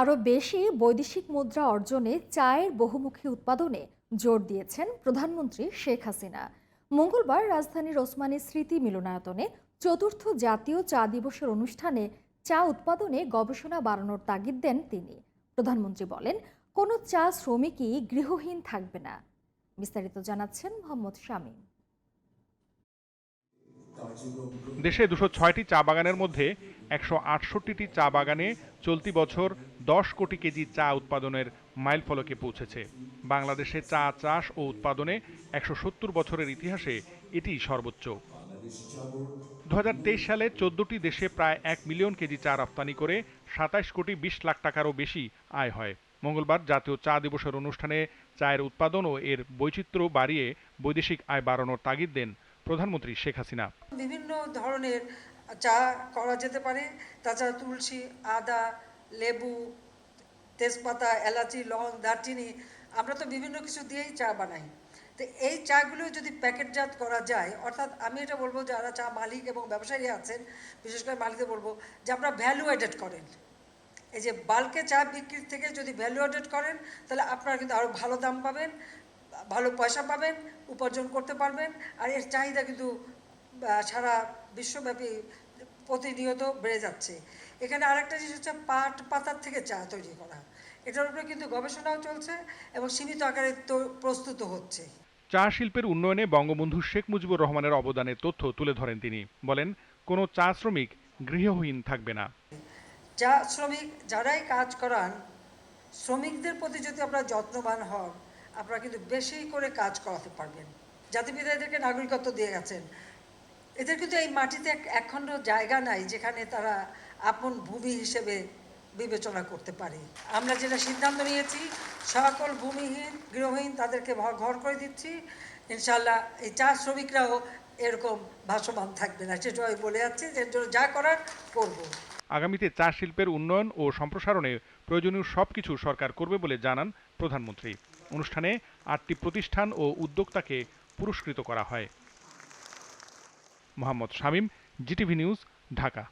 আরও বেশি বৈদেশিক মুদ্রা অর্জনে চায়ের বহুমুখী উৎপাদনে জোর দিয়েছেন প্রধানমন্ত্রী শেখ হাসিনা। মঙ্গলবার রাজধানীর ওসমানী স্মৃতি মিলনায়তনে চতুর্থ জাতীয় চা দিবসের অনুষ্ঠানে চা উৎপাদনে গবেষণা বাড়ানোর তাগিদ দেন তিনি। প্রধানমন্ত্রী বলেন, কোনো চা শ্রমিকই গৃহহীন থাকবে না। বিস্তারিত জানাচ্ছেন মোহাম্মদ শামীম। দেশে দুশো ছয়টি চা বাগানের মধ্যে একশো আটষট্টিটি চা বাগানে চলতি বছর দশ কোটি কেজি চা উৎপাদনের মাইলফলকে পৌঁছেছে। বাংলাদেশে চা চাষ ও উৎপাদনে একশো সত্তর বছরের ইতিহাসে এটিই সর্বোচ্চ। দুহাজার তেইশ সালে চোদ্দটি দেশে প্রায় এক মিলিয়ন কেজি চা রপ্তানি করে সাতাইশ কোটি বিশ লাখ টাকারও বেশি আয় হয়। মঙ্গলবার জাতীয় চা দিবসের অনুষ্ঠানে চায়ের উৎপাদন ও এর বৈচিত্র্য বাড়িয়ে বৈদেশিক আয় বাড়ানোর তাগিদ দেন প্রধানমন্ত্রী শেখ হাসিনা। বিভিন্ন ধরনের চা করা যেতে পারে। তাছাড়া তুলসী, আদা লেবু, তেজপাতা, এলাচি লং দারচিনি, আমরা তো বিভিন্ন কিছু দিয়েই চা বানাই। তো এই চাগুলো যদি প্যাকেটজাত করা যায়, অর্থাৎ আমি এটা বলব যারা চা মালিক এবং ব্যবসায়ী আছেন, বিশেষ করে মালিকদের বলব যে আপনারা ভ্যালু অ্যাডেড করেন। এই যে বাল্কে চা বিক্রির থেকে যদি ভ্যালু অ্যাডেড করেন, তাহলে আপনারা কিন্তু আরও ভালো দাম পাবেন, ভালো পয়সা পাবেন, উপার্জন করতে পারবেন, আর এর চাহিদা কিন্তু সারা বিশ্বব্যাপী প্রতিনিয়ত বেড়ে যাচ্ছে। এখানে আরেকটা জিনিস হচ্ছে পাট পাতার থেকে চা তৈরি করা। এটার উপরে কিন্তু গবেষণাও চলছে এবং সীমিত আকারে তো প্রস্তুত হচ্ছে। চা শিল্পের উন্নয়নে বঙ্গবন্ধু শেখ মুজিবুর রহমানের অবদানের তথ্য তুলে ধরেন তিনি। বলেন কোনো চা শ্রমিক গৃহহীন থাকবে না। চা শ্রমিক যারাই কাজ করান শ্রমিকদের প্রতি যদি আপনারা যত্নবান হন আপনারা কিন্তু বেশি করে কাজ করাতে পারবেন। জাতিপিতা এদেরকে নাগরিকত্ব দিয়ে গেছেন। এদের কিন্তু এই মাটিতে এক একখণ্ড জায়গা নাই যেখানে তারা আপন ভূমি হিসেবে বিবেচনা করতে পারে। আমরা যেটা সিদ্ধান্ত নিয়েছি, সকল ভূমিহীন, গৃহহীন তাদেরকে ঘর করে দিচ্ছি। ইনশাল্লাহ এই চা শ্রমিকরাও এরকম ভাসমান থাকবে না সেটা আমি বলে যাচ্ছি যে জন্য যা করার করব। আগামীতে চা শিল্পের উন্নয়ন ও সম্প্রসারণে প্রয়োজনীয় সব কিছু সরকার করবে বলে জানান প্রধানমন্ত্রী। অনুষ্ঠানে আটটি প্রতিষ্ঠান ও উদ্যোক্তাকে পুরস্কৃত করা হয়। Mohammad Shamim GTV news Dhaka.